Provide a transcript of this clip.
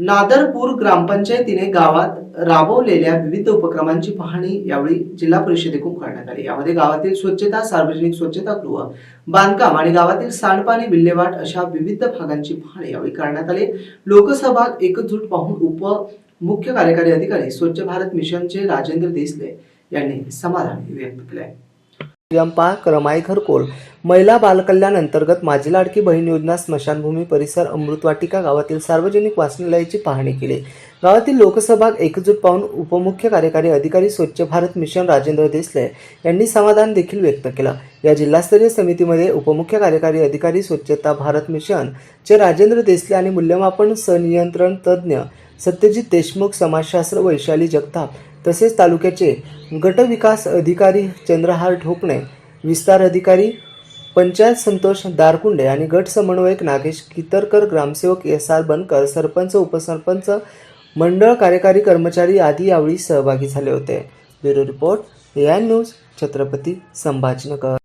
नादरपूर ग्रामपंचायतीने गावात राबवलेल्या विविध उपक्रमांची पाहणी यावेळी जिल्हा परिषदेकडून करण्यात आली. यामध्ये गावातील स्वच्छता सार्वजनिक स्वच्छतागृह बांधकाम आणि गावातील सांडपाणी विल्हेवाट अशा विविध भागांची पाहणी यावेळी करण्यात आली. लोकसभा एकजूट पाहून उप मुख्य कार्यकारी अधिकारी स्वच्छ भारत मिशनचे राजेंद्र देसले यांनी समाधान व्यक्त केले पार्क रमाई घरकोल महिला बालकल्याण अंतर्गत माझी लाडकी बहीण योजना स्मशानभूमी परिसर अमृतवाटिका गावातील सार्वजनिक वाचनालयाची पाहणी केली. गावातील लोकसभा एकजूट पाहून उपमुख्य कार्यकारी अधिकारी स्वच्छ भारत मिशन राजेंद्र देसले यांनी समाधान देखील व्यक्त केलं. या जिल्हास्तरीय समितीमध्ये उपमुख्य कार्यकारी अधिकारी स्वच्छता भारत मिशन चे राजेंद्र देसले आणि मूल्यमापन सनियंत्रण तज्ज्ञ सत्यजित देशमुख समाजशास्त्र वैशाली जगताप तसेच तालुक्याचे गटविकास अधिकारी चंद्रहार ठोकणे विस्तार अधिकारी पंचायत संतोष दारकुंडे आणि गट समन्वयक नागेश कितरकर ग्रामसेवक एस आर बनकर सरपंच उपसरपंच मंडळ कार्यकारी कर्मचारी आदी यावेळी सहभागी झाले होते. Bureau report A News Chhatrapati Sambhajinagar.